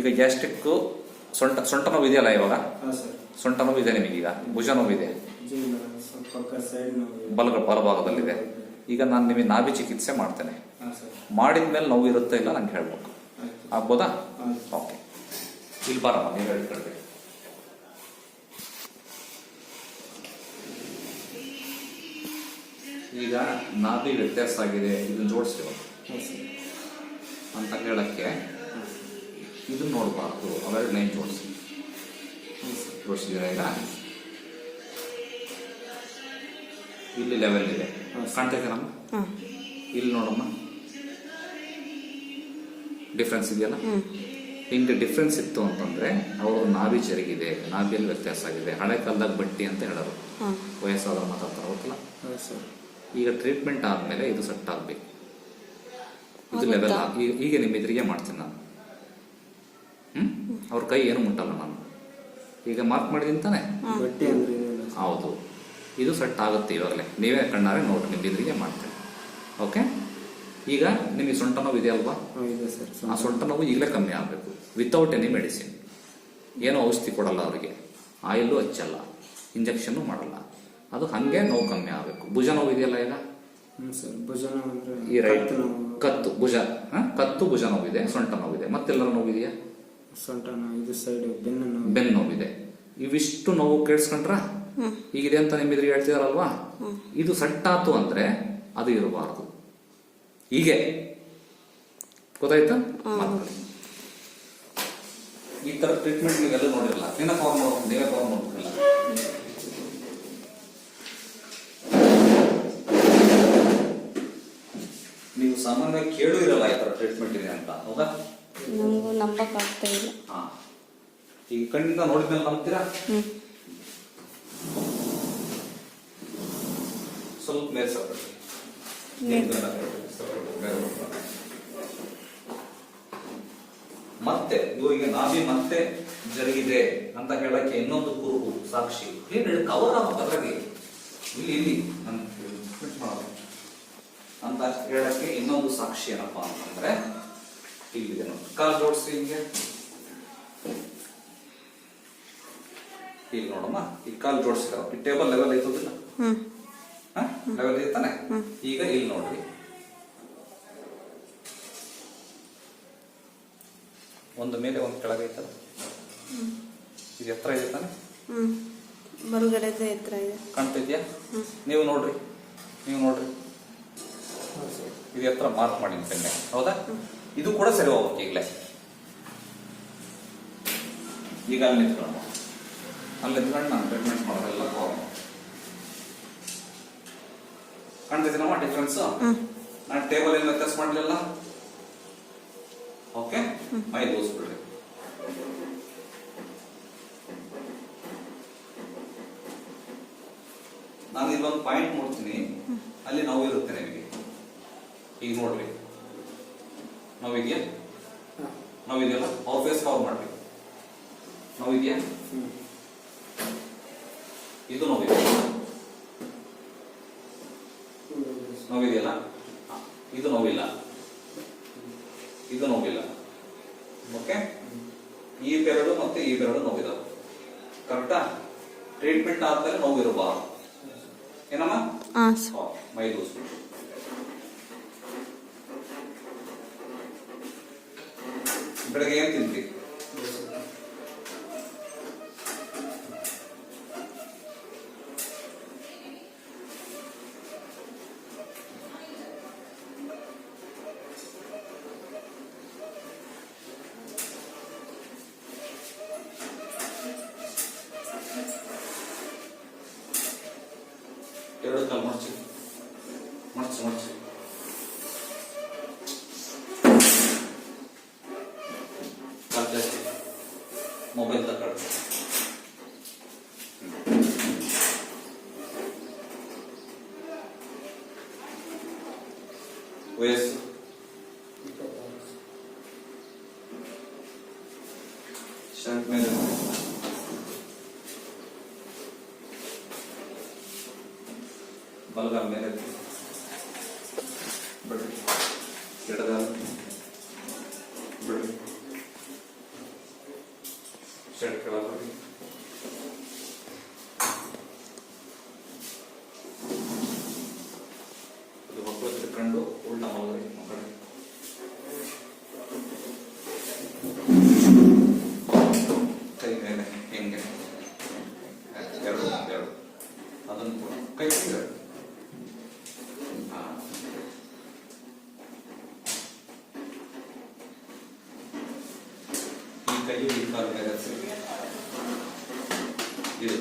ಈಗ ಗ್ಯಾಸ್ಟ್ರಿಕ್ ಸೊಂಟ ಸೊಂಟ ನೋವು ಇದೆಯಲ್ಲ ಇವಾಗ? ಹಾಂ ಸರ್. ಸೊಂಟ ನೋವು ಇದೆ ನಿಮಗೀಗ ಭುಜ ನೋವು ಇದೆ ಬಲ ಬಲಭಾಗದಲ್ಲಿದೆ ಈಗ ನಾನು ನಿಮಗೆ ನಾಭಿ ಚಿಕಿತ್ಸೆ ಮಾಡ್ತೇನೆ. ಮಾಡಿದ ಮೇಲೆ ನೋವು ಇರುತ್ತೆ ಇಲ್ಲ ನಂಗೆ ಹೇಳ್ಬೇಕು. ಆಗ್ಬೋದಾ? ಓಕೆ. ಇಲ್ಲಿ ಬಾರಮ್ಮ ನೀವು ಹೇಳ್ಕೊಳ್ಬೇಕು ಈಗ ನಾಭಿ ವ್ಯತ್ಯಾಸ ಆಗಿದೆ. ಇದನ್ನ ಜೋಡಿಸ್ತೀವ. ಅಂತ ಹೇಳಕ್ಕೆ ಇದನ್ನ ನೋಡಬಾರ್ದು. ಅವೆರಡು ಲೈನ್ ಜೋಡಿಸಿ ತೋರಿಸಿದ್ದೀರಾ ಜೋಡಿಸಿದ್ದೀರಾ ಈಗ? ಇಲ್ಲಿ ಲೆವೆಲ್ ಇದೆ. ಕಾಣ್ತಾ ಇಲ್ಲಿ ನೋಡಮ್ಮ. ಡಿಫ್ರೆನ್ಸ್ ಇದೆಯಲ್ಲ ಹಿಂಗೆ ಡಿಫ್ರೆನ್ಸ್ ಇತ್ತು ಅಂತಂದ್ರೆ ಅವರು ನಾಭಿ ಜರುಗಿದೆ ನಾಭಿಯಲ್ಲಿ ವ್ಯತ್ಯಾಸ ಆಗಿದೆ. ಹಳೆ ಕಾಲದಾಗ ಬಟ್ಟಿ ಅಂತ ಹೇಳೋರು. ವಯಸ್ಸಾದವ್ರು ಮಾತಾಡ್ತಾರೆ ಗೊತ್ತಲ್ಲ? ಸರ್. ಈಗ ಟ್ರೀಟ್ಮೆಂಟ್ ಆದ್ಮೇಲೆ ಇದು ಸೆಟ್ ಆಗ್ಬೇಕು. ಇದು? ಲೆವೆಲ್ ಈಗ ನಿಮ್ಮ ಎದುರಿಗೆ ಮಾಡ್ತೀನಿ ನಾನು. ಅವ್ರ ಕೈ ಏನು ಮುಟ್ಟಲ್ಲ ನಾನು. ಈಗ ಮಾರ್ಕ್ ಮಾಡಿದೀನಿ ತಾನೆ? ಬಟ್ಟೆ ಅಂದ್ರೆ ಹೌದು. ಇದು ಸೆಟ್ ಆಗುತ್ತೆ ಇವಾಗಲೇ. ನೀವೇ ಕಣ್ಣಾರೆ ನೋಡಿ ನಿಮ್ಮ ಎದುರಿಗೆ ಮಾಡ್ತೇನೆ. ಓಕೆ ಈಗ ನಿಮಗೆ ಸೊಂಟ ನೋವು ಇದೆ ಸರ್. ಆ ಸೊಂಟ ನೋವು ಈಗಲೇ ಕಮ್ಮಿ ಆಗಬೇಕು. ವಿತೌಟ್ ಎನಿ ಮೆಡಿಸಿನ್ ಏನೋ ಔಷಧಿ ಕೊಡಲ್ಲ ಅವರಿಗೆ. ಆಯಿಲು ಹಚ್ಚಲ್ಲ. ಇಂಜೆಕ್ಷನ್ನು ಮಾಡಲ್ಲ. ಅದು ಹಾಗೆ ನೋವು ಕಮ್ಮಿ ಆಗಬೇಕು. ಭುಜ ನೋವು ಇದೆಯಲ್ಲ ಈಗ? ಸರ್ ಭುಜ ನೋವು ಅಂದ್ರೆ ಈ ರೈಟ್ ಕತ್ತು ಭುಜ. ಹ? ಕತ್ತು ಭುಜ ನೋವಿದೆ ಸೊಂಟ ನೋವಿದೆ ಮತ್ತೆಲ್ಲರ ನೋವಿದೆಯಾ ಸೊಂಟ ನೋವು ಇದು ಸೈಡ್ ಬೆನ್ನು ನೋವು. ಬೆನ್ನು ನೋವಿದೆ. ಇವಿಷ್ಟು ನೋವು ಕೇಳಿಸ್ಕೊಂಡ್ರ ಈಗಿದೆ ಅಂತ ನಿಮ್ಮ ಎದುರಿಗೆ ಹೇಳ್ತಿದಾರಲ್ವಾ ಇದು ಸಟ್ಟಾತು ಅಂದ್ರೆ ಅದು ಇರಬಾರದು. ಹೀಗೆ. ಗೊತ್ತಾಯ್ತಾ? ಈ ತರ ಟ್ರೀಟ್ಮೆಂಟ್ ನೀವೆಲ್ಲ ನೋಡಿರಲ್ಲ. ನಿನ್ನ ಫಾರ್ಮ್ ನೋಡ್ಬೇಕು ನೀವೇ ಫಾರ್ಮ್ ನೀವು ಸಾಮಾನ್ಯವಾಗಿ ಕೇಳು ಇರಲ್ಲ ಈ ತರ ಟ್ರೀಟ್ಮೆಂಟ್ ಇದೆ ಅಂತ ಹೌದಾ? ನಮಗೂ ನಂಬಕ್ಕಾಗ್ತಾ ಇಲ್ಲ. ಹಾ. ಈಗ ಕಣ್ಣಿಂದ ನೋಡಿದ್ಮೇಲೆ ನಂಬ್ತೀರಾ? ಹ್ಞೂ ಸ್ವಲ್ಪ ಮೇಲೆ ಸಪರೇಟ್. ಮತ್ತೆ ಇವರಿಗೆ ನಾಭಿ ಮತ್ತೆ ಜರುಗಿದೆ ಅಂತ ಹೇಳಕ್ಕೆ ಇನ್ನೊಂದು ಕುರುಹು ಸಾಕ್ಷಿ. ಏನ್ ಕವರ್ ಅದ್ರಾಗೆ ಇಲ್ಲಿ ಇಲ್ಲಿ ಅಂತ ಹೇಳಕ್ಕೆ ಇನ್ನೊಂದು ಸಾಕ್ಷಿ ಏನಪ್ಪಾ ಅಂತಂದ್ರೆ ಇಲ್ಲಿದೆ ನೋಡಿ. ಕಾಲ್ ಜೋಡಿಸಿ ಹಿಂಗೆ. ಇಲ್ಲಿ ನೋಡಮ್ಮ ಈ ಕಾಲ್ ಜೋಡಿಸಿದಾರ ಈ ಟೇಬಲ್ ಲೆವೆಲ್ ಐತದಿಲ್ಲ? ಲೆವೆಲ್ ಐತಾನೆ? ತಾನೆ ಈಗ ಇಲ್ಲಿ ನೋಡ್ರಿ. ಒಂದು ಮೇಲೆ ಒಂದು ಕೆಳಗೈತಲ್ಲ ಇದು ಎತ್ತರ ಇದೆ ತಾನೆ? ಎತ್ತರ ಇದೆ. ಕಾಣ್ತಿದ್ಯಾ ನೀವು ನೋಡ್ರಿ. ನೀವು ನೋಡ್ರಿ. ಇದು ಎತ್ತರ ಮಾರ್ಕ್ ಮಾಡಿ ಪೆನ್ನೆ. ಹೌದಾ? ಇದು ಕೂಡ ಸರಿ ಹೋಗುತ್ತೆ ಈಗಲೇ ಈಗ ಅಲ್ಲಿ ನಿಂತ್ಕೊಂಡು ಅಲ್ಲಿ ನಿಂತ್ಕೊಂಡು ನಾನು ಟ್ರೀಟ್ಮೆಂಟ್ ಮಾಡೋದೆಲ್ಲ ಕಾಣ್ತಿದ್ದೀನಮ್ಮ ಡಿಫ್ರೆನ್ಸ್ ನಾನು ಟೇಬಲ್ ಏನು ವ್ಯತ್ಯಾಸ ಮಾಡಲಿಲ್ಲ? ಓಕೆ ಮೈ ದೋಸ್ಬಿಡ್ರಿ ನಾನು ಇಲ್ಲೊಂದು ಪಾಯಿಂಟ್ ನೋಡ್ತೀನಿ. ಅಲ್ಲಿ ನೋವು ಇರುತ್ತೆ ನಿಮಗೆ. ಈಗ ನೋಡ್ರಿ. ನೋವಿದೆಯಾ? ಹಾಂ ನೋವಿದೆಯಲ್ಲ ಅವ್ರ ಫೇಸ್ ಕವರ್ ಮಾಡ್ರಿ ನೋವಿದೆಯಾ? ಇದೆಯಾ ಇದು ನೋವಿದೆ ನೋವಿದೆಯಲ್ಲ? ಇದು ನೋವಿಲ್ಲ. ಇದು ನೋವಿಲ್ಲ. ಓಕೆ ಈ ಬೆರಳು ಮತ್ತೆ ಈ ಬೆರಳು ನೋವಿದಾವೆ. ಕರೆಕ್ಟಾ ಟ್ರೀಟ್ಮೆಂಟ್ ಆದ್ಮೇಲೆ ನೋವು ಇರಬಾರ್ದು ಏನಮ್ಮ ಸರ್. ಮೈ ದೋಸ್ಬಿಟ್ಟು Espero que hayan entendido. Mobile ತಗೊಳ್ಳಿ ವಯಸ್ಸು ಶರ್ಟ್ ಮೇಲೆ ಬಲಗಾಲ ಮೇಲೆ ಎತ್ತಿ. ಇದು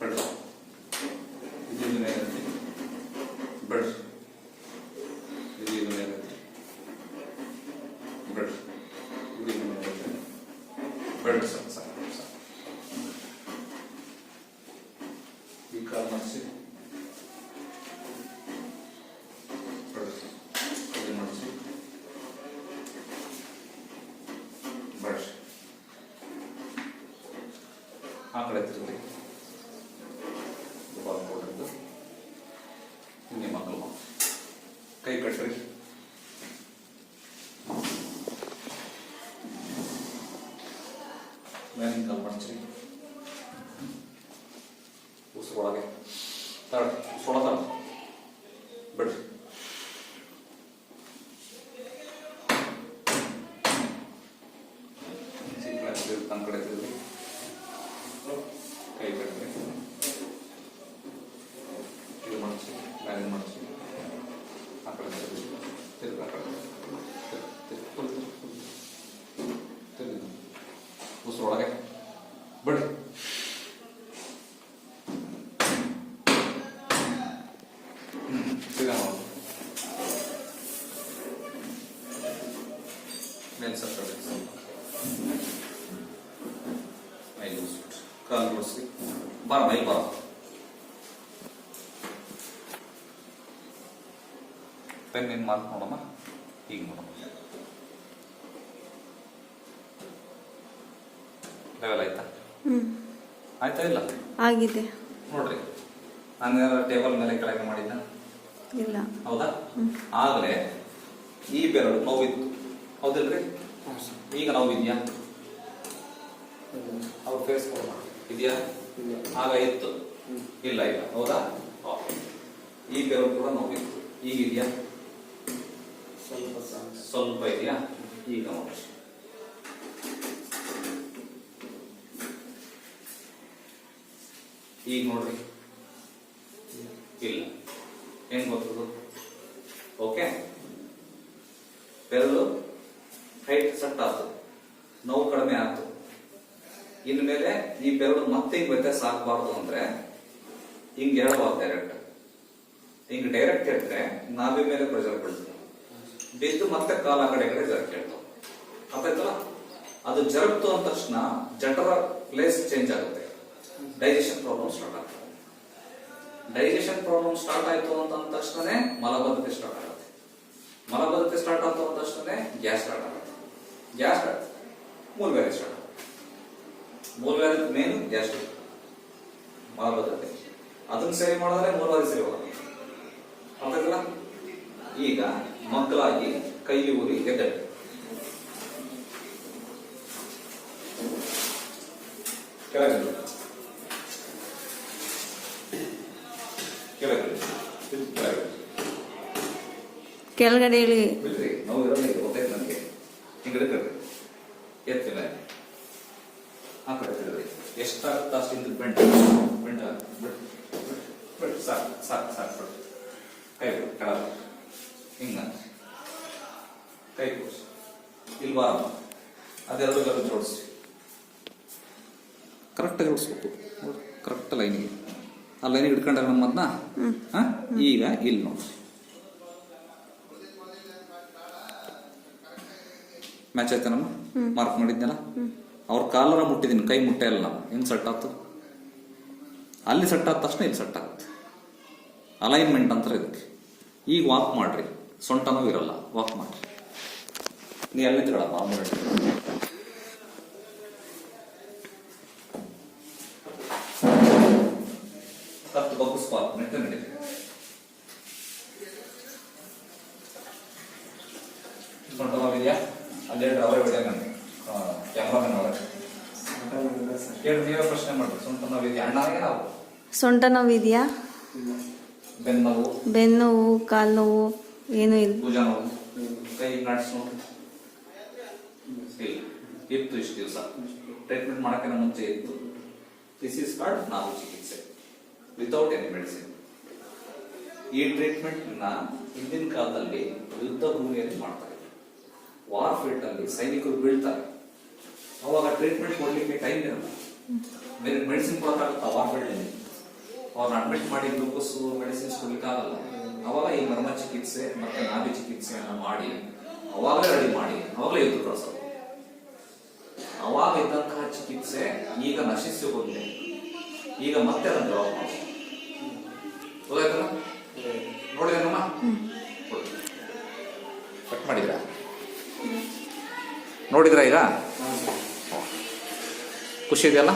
ಬಡ್ದು ಇದು ಇದು ಮೇಲೆ ಹಚ್ಚಿ. ಬಡ್ದು ಇದು ಇದು ಮೇಲೆ ಹಚ್ಚಿ. ಬಡ್ದು ಇದು ಇದು ಮೇಲೆ ಹಚ್ಚಿ. ಬಡ್ದು ಸಾಕು ಸಾಕು ಸಾಕು ಈ ಕಾಲು ಮಾಡಿಸಿ ಬಡ್ದು ಇದು ಮಾಡಿಸಿ ಬಡ್ದು ಆ ಕಡೆ ತಿರುಗಿ ಬಾಲ್ ಕೊಡೋದು ನಿಮ್ಮ ಮಕ್ಕಳು ಕೈ ಕಟ್ಟ್ರಿ ಮೇಲಿನ ಕಾಲು ಐದು ಉಸಿರು. ಕಾಲು ಜೋಡಿಸಿ ಬಾರ ಮೈ ಬಾರ ಪೆನ್ ಏನು ಮಾರ್ಕ್ ನೋಡಮ್ಮ ಹೀಗೆ ನೋಡಮ್ಮ ಲೆವೆಲ್ ಆಯ್ತಾ? ಆಯ್ತಾ ಇಲ್ಲ? ಆಗಿದೆ. ನೋಡ್ರಿ. ನಾನು ಟೇಬಲ್ ಮೇಲೆ ಕೆಳಗೆ ಮಾಡಿದ್ದ ಇಲ್ಲ. ಹೌದಾ. ಆಗಲೇ ಈ ಬೆರಳು ನೋವಿತ್ತು. ಹೌದಿಲ್ರಿ? ಈಗ ನಾವು ಇದೆಯಾ? ಅವ್ರ ಫೇಸ್ ಇದೆಯಾ? ಆಗ ಇತ್ತು ಇಲ್ಲ ಇಲ್ಲ. ಹೌದಾ. ಈ ಬೆರಳು ಕೂಡ ನೋವಿತ್ತು ಈಗ ಇದೆಯಾ? ಸ್ವಲ್ಪ ಸ್ವಲ್ಪ ಇದೆಯಾ? ಈಗ ನೋಡಿ ಈಗ ನೋಡ್ರಿ ಇಲ್ಲ ಹೆಂಗ್ ಗೊತ್ತದು ಓಕೆ ಬೆರಳು ಹೈಟ್ ಸೆಟ್ ಆಯ್ತು ನೋವು ಕಡಿಮೆ ಆಯ್ತು ಇನ್ಮೇಲೆ ಈ ಬೆರಳು ಮತ್ತೆ ಹಿಂಗ್ ವ್ಯತ್ಯಾಸ ಆಗ್ಬಾರ್ದು ಅಂದ್ರೆ ಹಿಂಗ್ ಹೇಳ್ಬಾರ್ದು ಡೈರೆಕ್ಟ್ ಹಿಂಗ್ ಡೈರೆಕ್ಟ್ ಹೇಳಿದ್ರೆ ನಾಭಿ ಮೇಲೆ ಪ್ರೆಷರ್ ಬೀಳ್ತದೆ ಬಿದ್ದು ಮತ್ತೆ ಕಾಲ ಕಡೆ ಕಡೆ ಜರಕ್ ಹೇಳ್ತಾವ ಅರ್ಥಾಯ್ತಲ್ಲ ಅದು ಜರಕ್ತು ಅಂದ ತಕ್ಷಣ ಜಠರ ಪ್ಲೇಸ್ ಚೇಂಜ್ ಆಗುತ್ತೆ. ಡೈಜೆಷನ್ ಪ್ರಾಬ್ಲಮ್ ಸ್ಟಾರ್ಟ್ ಆಗ್ತದೆ ಡೈಜೆಷನ್ ಪ್ರಾಬ್ಲಮ್ ಸ್ಟಾರ್ಟ್ ಆಯ್ತು ಅಂತ ಅಂದ ತಕ್ಷಣನೇ ಮಲಬದ್ಧತೆ ಸ್ಟಾರ್ಟ್ ಆಗುತ್ತೆ. ಮಲಬದ್ಧತೆ ಸ್ಟಾರ್ಟ್ ಆಯ್ತು ಅಂದ ತಕ್ಷಣನೇ ಗ್ಯಾಸ್ ಸ್ಟಾರ್ಟ್ ಆಗುತ್ತೆ. ಗ್ಯಾಸ್ ಸ್ಟಾರ್ಟ್ ಮೂಲವ್ಯಾಧಿ ಸ್ಟಾರ್ಟ್ ಮೂಲವ್ಯಾಧಿ ಮೇನ್ ಗ್ಯಾಸ್ಟ್ರಿಕ್ ಮಲಬದ್ಧತೆ ಅದನ್ನ ಸರಿ ಮಾಡಿದ್ರೆ ಮೂಲವ್ಯಾಧಿ ಸರಿ ಹೋಗುತ್ತೆ. ಅರ್ಥಾಯ್ತಲ್ಲ ಈಗ ಮಕ್ಕಳಾಗಿ ಕೈಲಿ ಊರಿ ಗೆದ್ದೆ ಕೆಳಗಡೆ. ಕೆಳಗಡೆ ಇಳಿ ಬಿಡ್ರಿ ನೋವು ಇರಲ್ಲ ಇದು ಗೊತ್ತೈತೆ ನನಗೆ ಹಿಂಗೆ ಹಿಡ್ಕೊಳ್ರಿ ಎತ್ತಿಲ್ಲ ಹಿಂದೆ ಬೆಂಟ ಬೆಂಟ ಬಿಡ್ ಬಿಡ್ ಬಿಡ್ ಸಾಕು ಸಾಕು ಸಾಕು ಬಿಡು ಕೈ ಬಿಡು ಕೆಳ ಹಿಂಗ ಕೈ ಕೂರಿಸಿ ಇಲ್ಲಿ ಬಾರಮ್ಮ ಅದೆರಡು ಗರು ಜೋಡಿಸಿ ಕರೆಕ್ಟಾಗಿ ಜೋಡಿಸ್ಬೇಕು ಕರೆಕ್ಟ್ ಲೈನಿಗೆ ಆ ಲೈನಿಗೆ ಹಿಡ್ಕೊಂಡಾಗ ನಮ್ಮದನ್ನ ಹಾಂ ಈಗ ಇಲ್ಲಿ ನೋಡಿ ಮ್ಯಾಚ್ ಆಯ್ತಾನಮ್ಮ ಮಾರ್ಕ್ ಮಾಡಿದ್ನಲ್ಲ ಅವ್ರ ಕಾಲರ ಮುಟ್ಟಿದ್ದೀನಿ ಕೈ ಮುಟ್ಟೆ ಏನು ನಾವು ಹೆಂಗ್ ಸೆಟ್ ಆಯ್ತು ಅಲ್ಲಿ ಸೆಟ್ ಆದ ತಕ್ಷಣ ಇಲ್ಲಿ ಸೆಟ್ ಆಗುತ್ತೆ. ಅಲೈನ್ಮೆಂಟ್ ಅಂತಾರೆ ಇದಕ್ಕೆ. ಈಗ ವಾಕ್ ಮಾಡ್ರಿ. ಸೊಂಟ ನೋವು ಇರಲ್ಲ. ವಾಕ್ ಮಾಡ್ರಿ. ನೀ ಅಲ್ಲಿ ನಿಂತ್ಕೊಳ ಮಾಮೂಲಿ ಹತ್ತು ಬಗ್ಗಿಸ್ಬಾರ್ದು ನೆಟ್ಟ ನಡೀರಿ ಸೊಂಟ ನೋವಿದೆಯಾ ಅಲ್ಲೇ ಡ್ರೈವರ್ ಹೊಡೆಯ ನನಗೆ ಕ್ಯಾಮ್ರಾಮನ್ ಇಲ್ಲ ಸರ್ ಕೇಳಿ ನೀವೇ ಪ್ರಶ್ನೆ ಮಾಡಿ ಸೊಂಟ ನಾವು? ಬೆನ್ನು ನೋವು? ಕಾಲು ನೋವು ಏನೂ ಇಲ್ಲ. ಇತ್ತು ಇಷ್ಟು ದಿವಸ. ಟ್ರೀಟ್ಮೆಂಟ್ ಮಾಡೋಕ್ಕಿಂತ ಮುಂಚೆ ಇತ್ತು. ದಿಸ್ ಇಸ್ ಕಾಲ್ಡ್ ನಾವು ಚಿಕಿತ್ಸೆ. ವಿತೌಟ್ ಎನಿ ಮೆಡಿಸಿನ್ ಈ ಟ್ರೀಟ್ಮೆಂಟ್ನ ಹಿಂದಿನ ಕಾಲದಲ್ಲಿ ಯುದ್ಧ ಭೂಮಿಯಲ್ಲಿ ಮಾಡ್ತಾರೆ. ವಾರ್ ಫೀಲ್ಡ್ ಅಲ್ಲಿ ಸೈನಿಕರು ಬೀಳ್ತಾರೆ. ಅವಾಗ ಟ್ರೀಟ್ಮೆಂಟ್ ಕೊಡ್ಲಿಕ್ಕೆ ಟೈಮ್ ಇರಲ್ಲ. ಬೇರೆ ಮೆಡಿಸಿನ್ ಕೊಡಕ್ಕಾಗುತ್ತಾ ಅವಾಗ ಬೆಳ್ಳಿ ಅವ್ರನ್ನ ಅಡ್ಮಿಟ್ ಮಾಡಿ ಗ್ಲೂಕೋಸ್ ಮೆಡಿಸಿನ್ಸ್ ಕೊಡ್ಲಿಕ್ಕಾಗಲ್ಲ. ಅವಾಗ ಈ ಮರ್ಮ ಚಿಕಿತ್ಸೆ ಮತ್ತೆ ನಾಭಿ ಚಿಕಿತ್ಸೆಯನ್ನ ಮಾಡಿ ಅವಾಗಲೇ ರೆಡಿ ಮಾಡಿ ಅವಾಗಲೇ ಯುದ್ಧ ಕಳಿಸೋದು ಅವಾಗ ಇದ್ದಂತಹ ಚಿಕಿತ್ಸೆ ಈಗ ನಶಿಸಿ ಹೋಗಿದೆ. ಈಗ ಮತ್ತೆ ಅದನ್ನು ಡೆವಲಪ್ ಮಾಡಿ ಗೊತ್ತಾಯ್ತಲ್ಲ? ಕಟ್ ಮಾಡಿದ್ರಾ? ನೋಡಿದ್ರಾ ಈಗ? ಖುಷಿ ಇದೆಯಲ್ಲ?